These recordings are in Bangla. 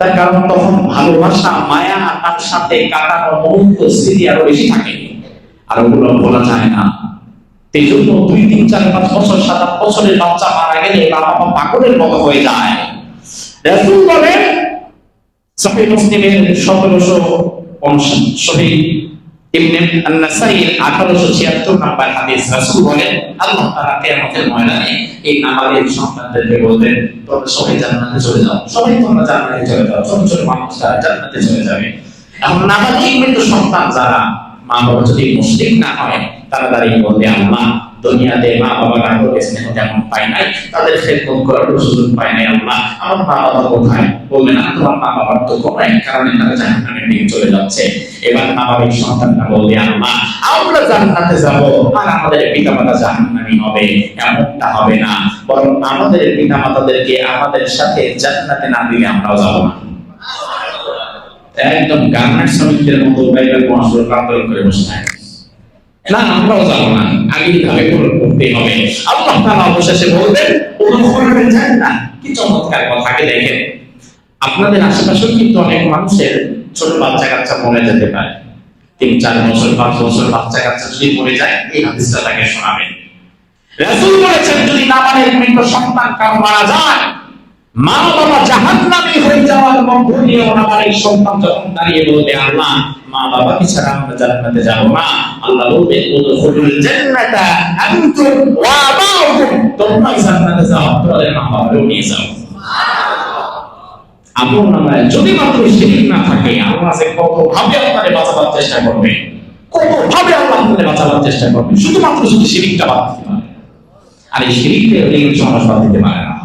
তার কারণ তখন ভালোবাসা, মায়া তার সাথে কাটানো মুহূর্ত স্মৃতি আরও বেশি থাকে। আর ওগুলো বলা যায় না। এই জন্য দুই, তিন, চার, পাঁচ বছর, সাত, আট বছরের বাচ্চা মারা গেলে বাবা মা পাগলের মতো হয়ে যায়। রাসূল বলেন, সহিহ মুসলিমের সতেরোশো শহীদ ইবনে আন-নাসাই 1876 নম্বর হাদিস রাসূল বলেন, আল্লাহ তাআলা কিয়ামতের ময়দানে এই নামাজের সন্তানদেরকে বলবেন, তোমরা সবাই জান্নাতে চলে যাও। সবাই তোমরা জান্নাতে চলে যাও। ছোট ছোট তারা জান্নাতে চলে যাবে। এখন নামাজি মৃত সন্তান যারা মা বাবা যদি মুসলিম না হয় তারা দাঁড়িয়ে বলবে আল্লাহ, দুনিয়াতে মা বাবা রাখতে স্নেহ যেমন পায় নাই, তাদের করার সুযোগ পায় নাই আল্লাহ। আমার মা বাবা কোথায়? বলবে না, তোমার মা বাবার তো কারণে তারা জাহান্নামের দিকে চলে যাচ্ছে। এবার মা সন্তানরা বলবে, আল্লাহ, আমরা জান্নাতে যাব, আর আমাদের পিতা মাতা জাহান্নামি হবে, এমনটা হবে না। বরং আমাদের পিতা মাতাদেরকে আমাদের সাথে জান্নাতে না দিলে আমরাও যাব না। একদম গার্মেন্ট শ্রমিকদের মতো বাইবেল মহাসুর আন্দোলন করে বসে থাকে। না, আমরাও না, আগে হবে। আল্লাহ অবশেষে বলবেন উদখুলুল জান্নাহ কি চমৎকার দেখেন। আপনাদের আশেপাশেও কিন্তু অনেক মানুষের ছোট বাচ্চা কাচ্চা মরে যেতে পারে। তিন, চার বছর, পাঁচ বছর বাচ্চা কাচ্চা যদি মরে যায়, এই হাদিসটা তাকে শোনাবেন। রাসূল বলেছেন, যদি নামানের মৃত সন্তান মারা যায় মা বাবা জাহান্নামী হয়ে আমার এই সন্তান যখন দাঁড়িয়ে আল্লাহ, মা বাবা কি ছাড়া আমরা জান্নাতে যাব না। আল্লাহ বলবে, উদখুলুল জান্নাতা আনতুম ওয়া আবাউকুম। তোমরা জান্নাতে যাও, তোমাদের মা বাবাকেও নিয়ে যাও। আপন যদি মাত্র শিরিক না থাকে, আল্লাহ যে কত ভাবে বাঁচাবার চেষ্টা করবে কত ভাবে আল্লাহ আপনাদের বাঁচাবার চেষ্টা করবে, শুধুমাত্র যদি শিরিকটা বাদ দিতে পারে। আর এই শিরিকটা এই সমাজ বাদ দিতে পারে না।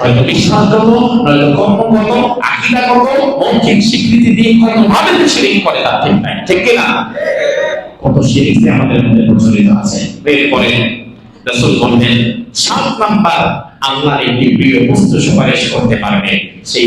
হয়তো বিশ্বাসগত নয়তো কর্মগত আকিদাগত মৌখিক স্বীকৃতি দিয়ে হয়তো ভাবে যে শিরিক করে তার ঠিক নাই। ঠিক কিনা কত শিরিক যে আমাদের মধ্যে প্রচলিত আছে। বের করে রাসূল সাত নাম্বার আল্লাহর একটি প্রিয় বস্তু সুপারিশ করতে পারবে, সেই